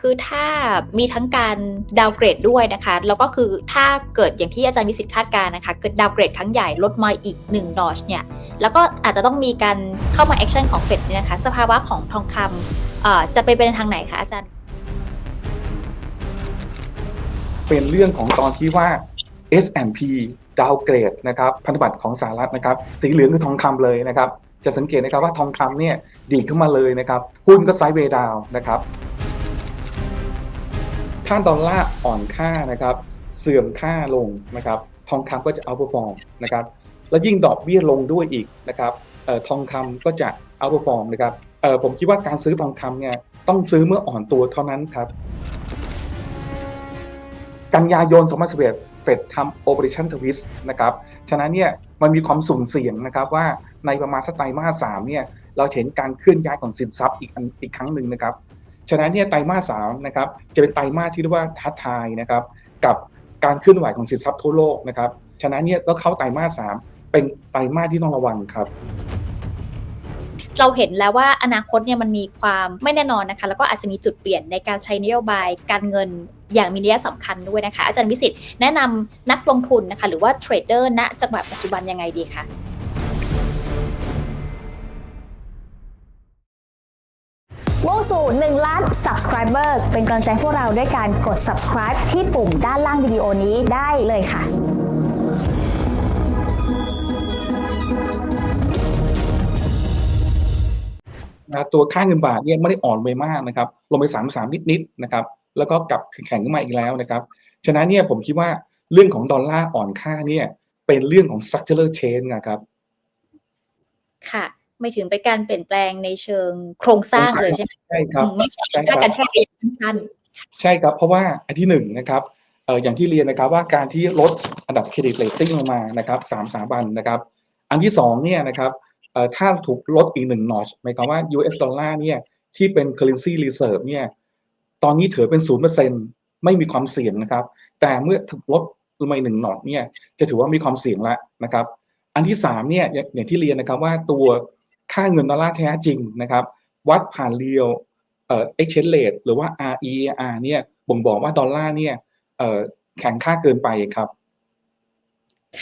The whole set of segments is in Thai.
คือถ้ามีทั้งการดาวเกรดด้วยนะคะ แล้วก็คือถ้าเกิดอย่างที่อาจารย์วิสิตคาดการ์นะคะ เกิดดาวเกรดครั้งใหญ่ลดมาอีก1นอชเนี่ย แล้วก็อาจจะต้องมีการเข้ามาแอคชั่นของเฟดเนี่ยนะคะ สภาวะของทองคำเอ่อจะไปเป็นทางไหนคะอาจารย์ เป็นเรื่องของตอนที่ว่า S&P ดาวเกรดนะครับพันธบัตรของสหรัฐนะครับ สีเหลืองคือทองคำเลยนะครับ จะสังเกตนะครับว่าทองคำเนี่ยดีดขึ้นมาเลยนะครับหุ้นก็ไซด์เวย์ดาวนะครับ ถ้าดอลลาร์อ่อนค่านะครับ เสื่อมค่าลงนะครับ ทองคำก็จะเอาเปอร์ฟอร์มนะครับ แล้วยิ่งดอกเบี้ยลงด้วยอีกนะครับออทองคำก็จะเอาเปอร์ฟอร์มนะครับผมคิดว่าการซื้อทองคำเนี่ยต้องซื้อเมื่ออ่อนตัวเท่านั้นครับ กันยายน 2011 เฟดทำ Operation Twist นะครับ ฉะนั้นเนี่ยมันมีความสุ่มเสี่ยงนะครับว่าในประมาณสักไตรมาสสามเนี่ยเราเห็นการเคลื่อนย้ายของสินทรัพย์อีกอีกครั้งหนึ่งนะครับ ฉะนั้นเนี่ยไตรมาสสามนะครับจะเป็นไตรมาสที่เรียกว่าท้าทายนะครับกับการเคลื่อนไหวของสินทรัพย์ทั่วโลกนะครับฉะนั้นเนี่ยก็เข้าไตรมาสสามเป็นไตรมาสที่ต้องระวังครับเราเห็นแล้วว่าอนาคตเนี่ยมันมีความไม่แน่นอนนะคะ แล้วก็อาจจะมีจุดเปลี่ยนในการใช้นโยบายการเงินอย่างมีนัยสำคัญด้วยนะคะ อาจารย์วิสิตแนะนำนักลงทุนนะคะ หรือว่าเทรดเดอร์ณจังหวะปัจจุบันยังไงดีคะ สู่ 1 ล้าน subscribers เป็นกำลังใจให้พวกเราด้วยการกด subscribe ที่ปุ่มด้านล่างวิดีโอนี้ได้เลยค่ะนะตัวค่าเงินบาทเนี่ยไม่ได้อ่อนไปมากนะครับลงไปสามสามนิดๆนะครับแล้วก็กลับแข็งขึ้นมาอีกแล้วนะครับฉะนั้นเนี่ยผมคิดว่าเรื่องของดอลลาร์อ่อนค่าเนี่ยเป็นเรื่องของ structural change นะครับ ค่ะ ไม่ถึงเป็นการเปลี่ยนแปลงในเชิงโครงสร้างเลยใช่ไหมใช่ครับอืมไม่ใช่ใช่ค่าคการัรบแช่ระยะสั้นใช่ครับเพราะว่าอันที่หนึ่งนะครับเอ่ออย่างที่เรียนนะครับว่าการที่ลดอันดับเครดิตเรตติ้งลงมานะครับสามสถาบันนะครับ อันที่สองเนี่ยนะครับเอ่อถ้าถูกลดอีกหนึ่งนอชหมายความว่า US ดอลลาร์เนี่ยที่เป็น currency reserve เนี่ยตอนนี้ถือเป็นศูนย์เปอร์เซ็นไม่มีความเสี่ยงนะครับ แต่เมื่อถูกลดลงมาอีกหนึ่งนอชเนี่ยจะถือว่ามีความเสี่ยงแล้วนะครับ อันที่สามเนี่ยอย่างอย่างที่เรียนนะครับว่าตัว ค่าเงินดอลลาร์แท้จริงนะครับ วัดผ่านเรียวเอ่อ exchange rate หรือว่า RER เนี่ยบ่งบอกว่าดอลลาร์เนี่ยเอ่อแข็งค่าเกินไปครับ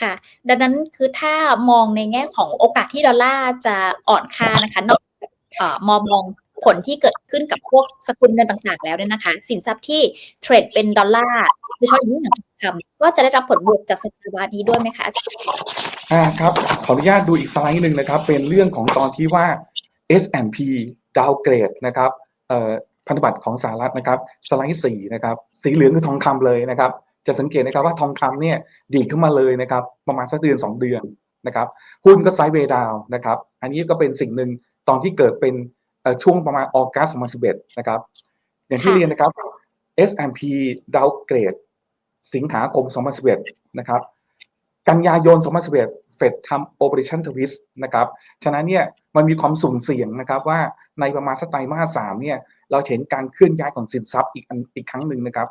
ค่ะ ดังนั้นคือถ้ามองในแง่ของโอกาสที่ดอลลาร์จะอ่อนค่านะคะนอกจากเอ่อมองมองผลที่เกิดขึ้นกับพวกสกุลเงินต่างๆ แล้วเนี่ยนะคะ สินทรัพย์ที่เทรดเป็นดอลลาร์โดยเฉพาะอย่างยิ่งอย่างทองคำก็จะได้รับผลบวกจากสภาวะนี้ด้วยไหมคะอาจารย์ อ่าครับ ขออนุญาตดูอีกสไลด์หนึ่งนะครับ เป็นเรื่องของตอนที่ว่า S&P ดาวเกรดนะครับเอ่อพันธบัตรของสหรัฐนะครับสไลด์สี่นะครับสีเหลืองคือทองคำเลยนะครับ จะสังเกตนะครับว่าทองคำเนี่ยดีขึ้นมาเลยนะครับ ประมาณสักเดือน 2 เดือนนะครับหุ้นก็ไซด์เวย์ดาวนะครับ อันนี้ก็เป็นสิ่งหนึ่งตอนที่เกิดเป็นช่วงประมาณออกัส2011นะครับ อย่างที่เรียนนะครับ S&P ดาวเกรดสิงหาคม2011นะครับ กันยายน2011เฟดทำ Operation Twist นะครับ ฉะนั้นเนี่ยมันมีความสุ่มเสี่ยงนะครับว่าในประมาณสักไตรมาสสามเนี่ยเราเห็นการเคลื่อนย้ายของสินทรัพย์อีกอีกครั้งหนึ่งนะครับ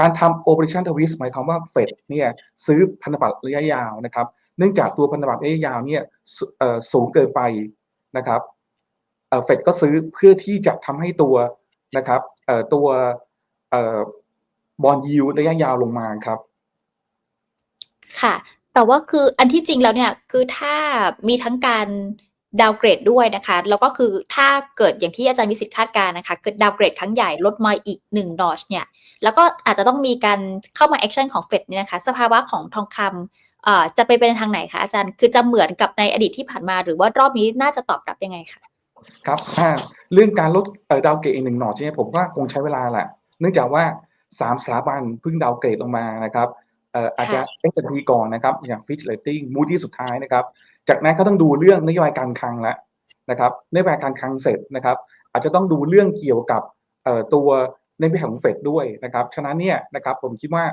การทำ Operation Twist หมายความว่าเฟดเนี่ยซื้อพันธบัตรระยะยาวนะครับ เนื่องจากตัวพันธบัตรระยะยาวเนี่ยสูงเกินไปนะครับเฟดก็ซื้อเพื่อที่จะทำให้ตัวนะครับตัวบอลยิวระยะยาวลงมาครับ ค่ะ แต่ว่าคืออันที่จริงแล้วเนี่ยคือถ้ามีทั้งการดาวเกรดด้วยนะคะ แล้วก็คือถ้าเกิดอย่างที่อาจารย์วิสิตคาดการ์นะคะ เกิดดาวเกรดครั้งใหญ่ลดมาอีก1นอชเนี่ย แล้วก็อาจจะต้องมีการเข้ามาแอคชั่นของเฟดเนี่ยนะคะ สภาวะของทองคำอ่อจะไปเป็นทางไหนคะอาจารย์ คือจะเหมือนกับในอดีตที่ผ่านมา หรือว่ารอบนี้น่าจะตอบรับยังไงคะครับเรื่องการลดเอ่อดาวเกรดอีกหนึ่งหนอชเนี่ยผมว่าคงใช้เวลาแหละ เนื่องจากว่าสามสถาบันเพิ่งดาวเกรดลงมานะครับ อ่ออาจจะ S&P ก่อนนะครับ อย่าง Fitch Rating Moody สุดท้ายนะครับ จากนั้นก็ต้องดูเรื่องนโยบายการคลังแล้วนะครับนโยบายการคลังเสร็จนะครับ อาจจะต้องดูเรื่องเกี่ยวกับเอ่อตัวนโยบายของเฟดด้วยนะครับฉะนั้นเนี่ยนะครับผมคิดว่า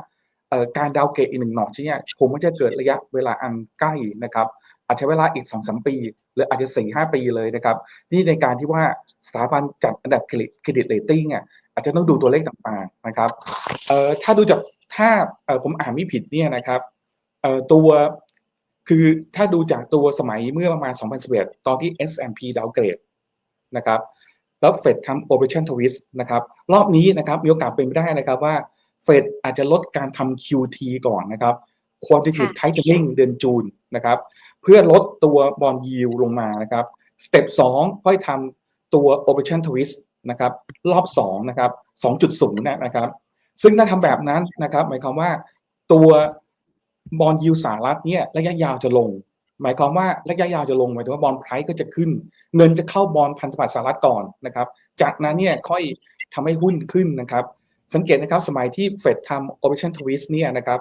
เอ่อการดาวเกรดอีกหนึ่งหนอชเนี่ยคงไม่จะเกิดระยะเวลาอันใกล้นะครับ อาจจะใช้เวลาอีกสองสามปี หรืออาจจะสี่ห้าปีเลยนะครับ นี่ในการที่ว่าสถาบันจัดอันดับเครดิตเครดิตเรตติ้งอะอาจจะต้องดูตัวเลขต่างๆนะครับเอ่อถ้าดูจาก ถ้าเอ่อผมอ่านไม่ผิดเนี่ยนะครับเอ่อตัวคือถ้าดูจากตัวสมัยเมื่อประมาณ 2011 ตอนที่ S&P ดาวเกรดนะครับแล้วเฟดทำ operation twist นะครับรอบนี้นะครับมีโอกาสเป็นไปได้นะครับว่าเฟดอาจจะลดการทำ QT ก่อนนะครับ quantitative tightening เดือนจูนนะครับเพื่อลดตัวบอลยิวลงมานะครับสเต็ปสองค่อยทำตัว operation twist นะครับรอบสองนะครับ2.0นะนะครับ ซึ่งถ้าทำแบบนั้นนะครับ หมายความว่าตัวบอลยิวสหรัฐเนี่ยระยะยาวจะลง หมายความว่าระยะยาวจะลงหมายถึงว่าบอลไพรส์ก็จะขึ้น เงินจะเข้าบอลพันธบัตรสหรัฐก่อนนะครับ จากนั้นเนี่ยค่อยทำให้หุ้นขึ้นนะครับ สังเกตนะครับสมัยที่เฟดทำ operation twist เนี่ยนะครับ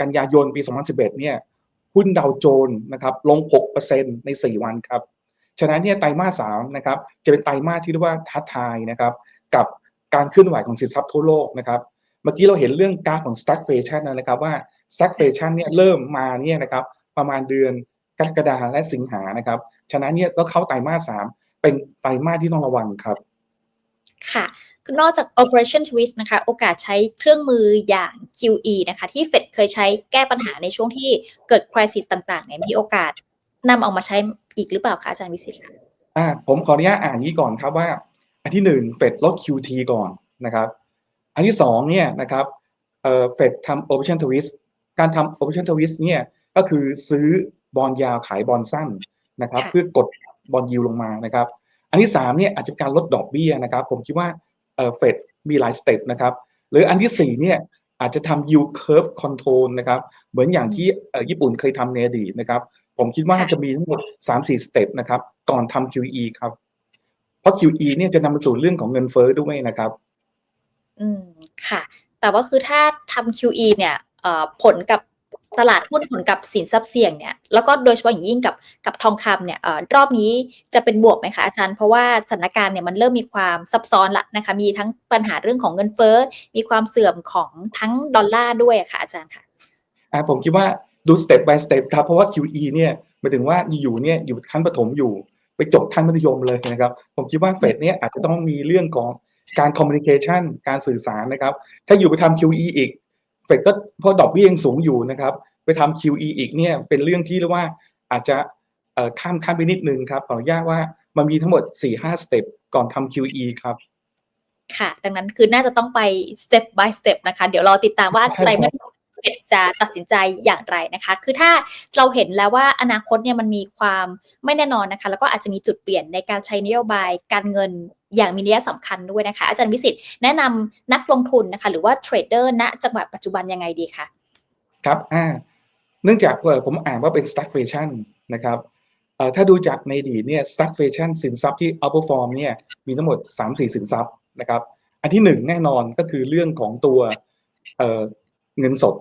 กันยายนปี 2011 เนี่ยหุ้นดาวโจนส์นะครับลง 6%ใน 4 วันครับ ฉะนั้นเนี่ยไตรมาสสามนะครับจะเป็นไตรมาสที่เรียกว่าท้าทายนะครับกับ การเคลื่อนไหวของสินทรัพย์ทั่วโลกนะครับเมื่อกี้เราเห็นเรื่องกราฟของ stagflation นะครับว่า stagflation เนี่ยเริ่มมาเนี่ยนะครับประมาณเดือนกรกฎาคมและสิงหานะครับฉะนั้นเนี่ยก็เข้าไตรมาสสามเป็นไตรมาสที่ต้องระวังครับ ค่ะนอกจาก Operation Twist นะคะ โอกาสใช้เครื่องมืออย่าง QE นะคะ ที่เฟดเคยใช้แก้ปัญหาในช่วงที่เกิด crisis ต่างๆเนี่ยมีโอกาสนำออกมาใช้อีกหรือเปล่าคะอาจารย์วิสิตค่ะอ่าผมขออนุญาตอ่านนี้ก่อนครับว่า อันที่หนึ่งเฟดลด QT ก่อนนะครับ อันที่สองเนี่ยนะครับเอ่อเฟดทำ option twist การทำ option twist เนี่ยก็คือซื้อบอลยาวขายบอลสั้นนะครับค่ะเพื่อกดบอลยิวลงมานะครับ อันที่สามเนี่ยอาจจะเป็นการลดดอกเบี้ยนะครับ ผมคิดว่าเอ่อเฟดมีหลายสเต็ปนะครับ หรืออันที่สี่เนี่ยอาจจะทำ yield curve control นะครับเหมือนอย่างที่เอ่อญี่ปุ่นเคยทำในอดีตนะครับ ผมคิดว่าค่ะจะมีทั้งหมดสามสี่สเต็ปนะครับก่อนทำ QE ครับ เพราะ QE เนี่ยจะนำไปสู่เรื่องของเงินเฟ้อด้วยนะครับ อืมค่ะ แต่ว่าคือถ้าทำ QE เนี่ยเอ่อผลกับตลาดหุ้นผลกับสินทรัพย์เสี่ยงเนี่ยแล้วก็โดยเฉพาะอย่างยิ่งกับกับทองคำเนี่ยเอ่อรอบนี้จะเป็นบวกไหมคะอาจารย์เพราะว่าสถานการณ์เนี่ยมันเริ่มมีความซับซ้อนละนะคะ มีทั้งปัญหาเรื่องของเงินเฟ้อมีความเสื่อมของทั้งดอลลาร์ด้วยอะค่ะ อาจารย์ค่ะอ่าผมคิดว่าดูสเต็ป by สเต็ปครับเพราะว่า QE เนี่ยหมายถึงว่าอยู่ๆเนี่ยอยู่ขั้นประถมอยู่ ไปจบขั้นมัธยมเลยนะครับ ผมคิดว่าเฟดเนี่ยอาจจะต้องมีเรื่องของการคอมมิ n นิเคชันการสื่อสารนะครับ ถ้าอยู่ไปทำ QE อีกเฟดก็เพราะดอกเบี้ยยังสูงอยู่นะครับ ไปทำ QE อีกเนี่ยเป็นเรื่องที่เรียกว่าอาจจะเอ่อข้ามข้ามไปนิดนึงครับขออนุญาตว่ามันมีทั้งหมด 4-5สเต็ปก่อนทำ QE ครับค่ะ ดังนั้นคือน่าจะต้องไป step by step นะคะ เดี๋ยวรอติดตามว่าใช่ครับไตรมาส เฟดจะตัดสินใจอย่างไรนะคะ คือถ้าเราเห็นแล้วว่าอนาคตเนี่ยมันมีความไม่แน่นอนนะคะ แล้วก็อาจจะมีจุดเปลี่ยนในการใช้นโยบายการเงินอย่างมีนัยสำคัญด้วยนะคะ อาจารย์วิสิตแนะนำนักลงทุนนะคะ หรือว่าเทรดเดอร์ณจังหวะปัจจุบันยังไงดีคะครับอ่าเนื่องจากเออผมอ่านว่าเป็น stagflation นะครับเอ่อถ้าดูจากในดีเนี่ย stagflation สินทรัพย์ที่ outperform เนี่ยมีทั้งหมด 3-4 สินทรัพย์นะครับ อันที่หนึ่งแน่นอนก็คือเรื่องของตัวเออเงินสด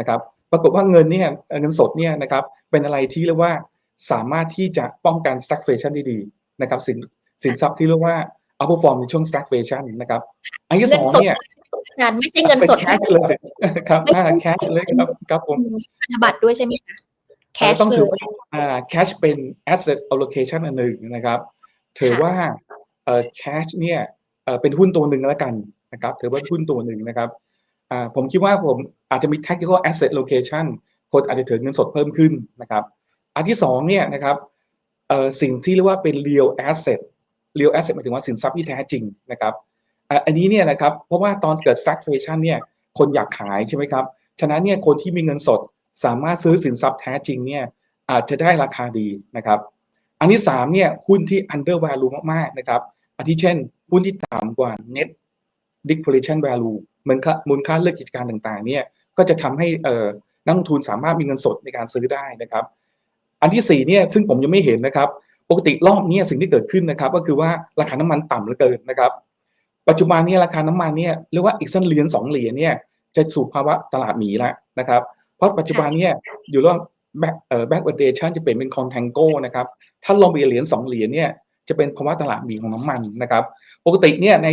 นะครับ ปรากฏว่าเงินเนี่ยเอ่อเงินสดเนี่ยนะครับเป็นอะไรที่เรียกว่าสามารถที่จะป้องกัน stagflation ได้ดีนะครับสินสินทรัพย์ที่เรียกว่า outperform ในช่วง stagflation นะครับ อันที่สองเนี่ยอาจารย์ไม่ใช่เงินสดเป็น cash เลยครับไม่ใช่อ่า cash เลยครับครับผมพันธบัตรด้วยใช่ไหมคะแคชต้องเลถือยว่าอ่า cash เป็น asset allocation อันหนึ่งนะครับถือว่าเอ่อ cash เนี่ยเอ่อเป็นหุ้นตัวหนึ่งแล้วกันนะครับถือว่าหุ้นตัวหนึ่งนะครับอ่า ผมคิดว่าผมอาจจะมี tactical asset location คนอาจจะถือเงินสดเพิ่มขึ้นนะครับ อันที่สองเนี่ยนะครับสิ่งที่เรียกว่าเป็น real asset real asset หมายถึงว่าสินทรัพย์ที่แท้จริงนะครับอ,อันนี้เนี่ยนะครับเพราะว่าตอนเกิด stagflation เนี่ยคนอยากขายใช่ไหมครับ ฉะนั้นเนี่ยคนที่มีเงินสดสามารถซื้อสินทรัพย์แท้จริงเนี่ยอาจจะได้ราคาดีนะครับ อันที่สามเนี่ยหุ้นที่ under value มากๆนะครับอันที่เช่นหุ้นที่ต่ำกว่า net declaration value มือนค่ามูลค่าเลือกกิจการต่างๆ เนี่ยก็จะทำให้เอ่อนักลงทุนสามารถมีเงินสดในการซื้อได้นะครับ อันที่สี่เนี่ยซึ่งผมยังไม่เห็นนะครับ ปกติรอบนี้สิ่งที่เกิดขึ้นนะครับ ก็คือว่าราคาน้ำมันต่ำเหลือเกินนะครับ ปัจจุบันนี่ราคาน้ำมันเนี่ยเรียกว่าอีกสักเหรียญสองเหรียญเนี่ยจะสู่ภาวะตลาดหมีแล้วนะครับ เพราะปัจจุบันเนี่ยอยู่ระหว่าแบ็คเอ่อ backwardation จะเปลี่ยนเป็น contango นะครับ ถ้าลงไปเหรียญสองเหรียญเนี่ยจะเป็นภาวะตลาดหมีของน้ำมันนะครับ ปกติเนี่ยใน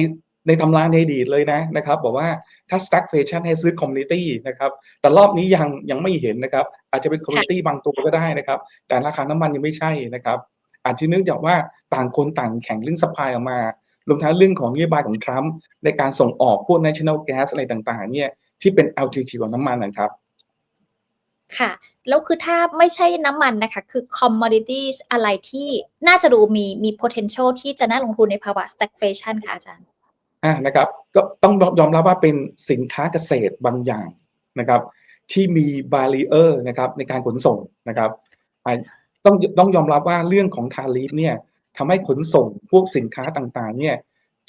ในตำราในอดีตเลยนะนะครับบอกว่าถ้า stagflation ให้ซื้อ commodity นะครับแต่รอบนี้ยังยังไม่เห็นนะครับ อาจจะเป็น commodity บางตัวก็ได้นะครับ แต่ราคาน้ำมันยังไม่ใช่นะครับ อาจจะเนื่องจากว่าต่างคนต่างแข่งเรื่อง supply ออกมารวมทั้งเรื่องของนโยบายของทรัมป์ในการส่งออกพวก national gas อะไรต่างๆ เนี่ยที่เป็น alternative ของน้ำมันนะครับค่ะ แล้วคือถ้าไม่ใช่น้ำมันนะคะ คือ commodities อะไรที่น่าจะดูมีมี potential ที่จะน่าลงทุนในภาวะ stagflation ค่ะอาจารย์ อ่านะครับก็ต้องยอมรับว่าเป็นสินค้าเกษตรบางอย่างนะครับ ที่มีบารีเออร์นะครับในการขนส่งนะครับต้องต้องยอมรับว่าเรื่องของทาริฟเนี่ยทำให้ขนส่งพวกสินค้าต่างๆเนี่ย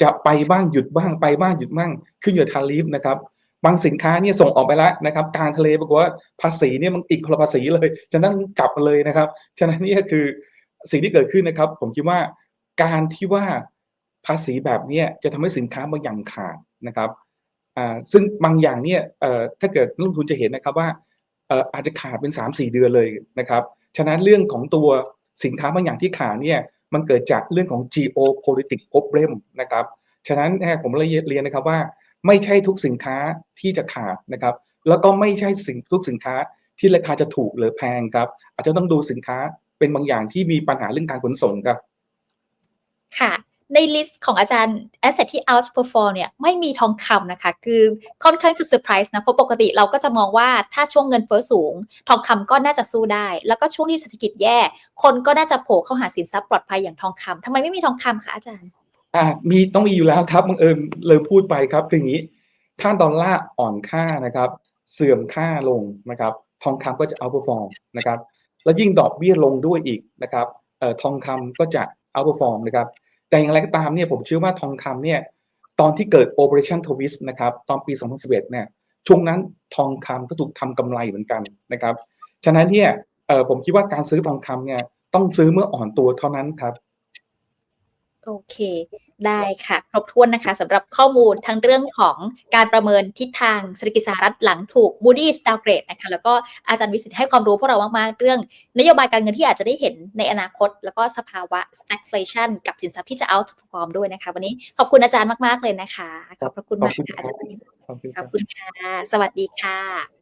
จะไปบ้างหยุดบ้างไปบ้างหยุดบ้างขึ้นอยู่ทาริฟนะครับบางสินค้าเนี่ยส่งออกไปแล้วนะครับกลางทะเลปรากฏว่าภาษีเนี่ยมันอีกคนละภาษีเลยจะนั่งกลับมาเลยนะครับ ฉะนั้นนี่คือสิ่งที่เกิดขึ้นนะครับ ผมคิดว่าการที่ว่า ภาษีแบบนี้จะทำให้สินค้าบางอย่างขาดนะครับซึ่งบางอย่างเนี่ยถ้าเกิดนักลงทุนจะเห็นนะครับว่าอาจจะขาดเป็นสามสี่เดือนเลยนะครับฉะนั้นเรื่องของตัวสินค้าบางอย่างที่ขาดเนี่ยมันเกิดจากเรื่องของ geopolitics problem นะครับฉะนั้นผมเลยเรียนนะครับว่าไม่ใช่ทุกสินค้าที่จะขาดนะครับแล้วก็ไม่ใช่สิ่งทุกสินค้าที่ราคาจะถูกหรือแพงครับ อาจจะต้องดูสินค้าเป็นบางอย่างที่มีปัญหาเรื่องการขนส่งครับ ค่ะ ในลิสต์ของอาจารย์ asset ที่ outperform เนี่ยไม่มีทองคำนะคะ คือค่อนข้างจะเซอร์ไพรส์นะ เพราะปกติเราก็จะมองว่าถ้าช่วงเงินเฟ้อสูง ทองคำก็น่าจะสู้ได้ แล้วก็ช่วงที่เศรษฐกิจแย่ คนก็น่าจะโผล่เข้าหาสินทรัพย์ปลอดภัยอย่างทองคำทำไมไม่มีทองคำคะอาจารย์อ่ามีต้องมีอยู่แล้วครับบังเอิญเลยพูดไปครับคืออย่างนี้ ถ้าดอลลาร์อ่อนค่านะครับ เสื่อมค่าลงนะครับ ทองคำก็จะ outperform นะครับ แล้วยิ่งดอกเบี้ยลงด้วยอีกนะครับเอ่อทองคำก็จะ outperform นะครับ แต่อย่างไรก็ตามเนี่ยผมเชื่อว่าทองคำเนี่ยตอนที่เกิด operation twist นะครับตอนปี 2011เนี่ยช่วงนั้นทองคำก็ถูกทำกำไรเหมือนกันนะครับฉะนั้นเนี่ยผมคิดว่าการซื้อทองคำเนี่ยต้องซื้อเมื่ออ่อนตัวเท่านั้นครับ โอเค ได้ค่ะ ครบถ้วนนะคะสำหรับข้อมูลทั้งเรื่องของการประเมินทิศทางเศรษฐกิจสหรัฐหลังถูก Moody's downgrade นะคะ แล้วก็อาจารย์วิสิทธิ์ให้ความรู้พวกเรามาก ๆ เรื่อง นโยบายการเงินที่อาจจะได้เห็นในอนาคต แล้วก็สภาวะ stagflation กับสินทรัพย์ที่จะ outperform ด้วยนะคะ วันนี้ขอบคุณอาจารย์มาก ๆ เลยนะคะ ขอบพระคุณขอมาบกคุณค่ะคอารัจาบรย์ขอบคุณคขรัอบบคุณค่ะ สวัสดีค่ะ